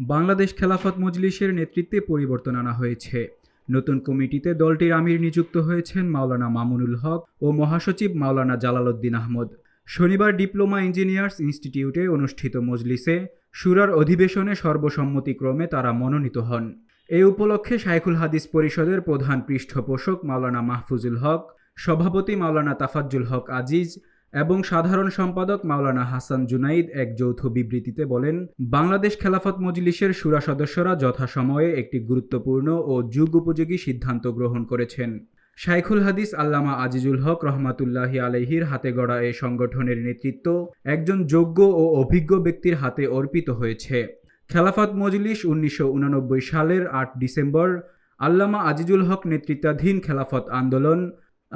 বাংলাদেশ খেলাফত মজলিসের নেতৃত্বে পরিবর্তন আনা হয়েছে। নতুন কমিটিতে দলটির আমির নিযুক্ত হয়েছেন মাওলানা মামুনুল হক ও মহাসচিব মাওলানা জালালউদ্দিন আহমদ। শনিবার ডিপ্লোমা ইঞ্জিনিয়ার্স ইনস্টিটিউটে অনুষ্ঠিত মজলিসে সুরার অধিবেশনে সর্বসম্মতিক্রমে তারা মনোনীত হন। এ উপলক্ষে শাইখুল হাদিস পরিষদের প্রধান পৃষ্ঠপোষক মাওলানা মাহফুজুল হক, সভাপতি মাওলানা তাফাজ্জুল হক আজিজ এবং সাধারণ সম্পাদক মাওলানা হাসান জুনাইদ এক যৌথ বিবৃতিতে বলেন, বাংলাদেশ খেলাফত মজলিসের সুরা সদস্যরা যথাসময়ে একটি গুরুত্বপূর্ণ ও যুগ উপযোগী সিদ্ধান্ত গ্রহণ করেছেন। শাইখুল হাদিস আল্লামা আজিজুল হক রহমাতুল্লাহি আলহির হাতে গড়া এই সংগঠনের নেতৃত্ব একজন যোগ্য ও অভিজ্ঞ ব্যক্তির হাতে অর্পিত হয়েছে। খেলাফত মজলিস উনিশশো সালের আট ডিসেম্বর, আল্লামা আজিজুল হক নেতৃত্বাধীন খেলাফত আন্দোলন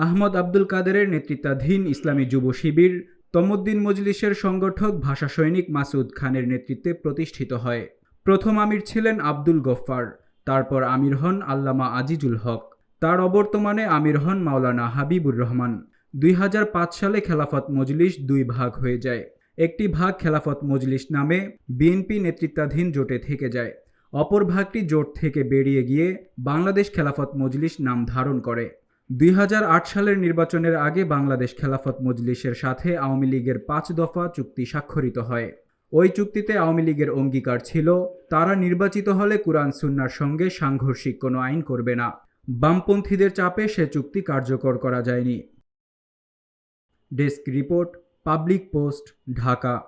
আহমদ আব্দুল কাদেরের নেতৃত্বাধীন ইসলামী যুব শিবির তমুদ্দিন মজলিসের সংগঠক ভাষা সৈনিক মাসুদ খানের নেতৃত্বে প্রতিষ্ঠিত হয়। প্রথম আমির ছিলেন আব্দুল গফফার, তারপর আমির হন আল্লামা আজিজুল হক, তার অবর্তমানে আমির হন মাওলানা হাবিবুর রহমান। দুই হাজার পাঁচ সালে খেলাফত মজলিস দুই ভাগ হয়ে যায়। একটি ভাগ খেলাফত মজলিস নামে বিএনপি নেতৃত্বাধীন জোটে থেকে যায়। অপর ভাগটি জোট থেকে বেরিয়ে গিয়ে বাংলাদেশ খেলাফত মজলিস নাম ধারণ করে। দুই হাজার আট সালের নির্বাচনের আগে বাংলাদেশ খেলাফত মজলিসের সাথে আওয়ামী লীগের পাঁচ দফা চুক্তি স্বাক্ষরিত হয়। ওই চুক্তিতে আওয়ামী লীগের অঙ্গীকার ছিল, তারা নির্বাচিত হলে কুরআন সুন্নার সঙ্গে সাংঘর্ষিক কোনো আইন করবে না। বামপন্থীদের চাপে সে চুক্তি কার্যকর করা যায়নি। Desk report, public post, Dhaka.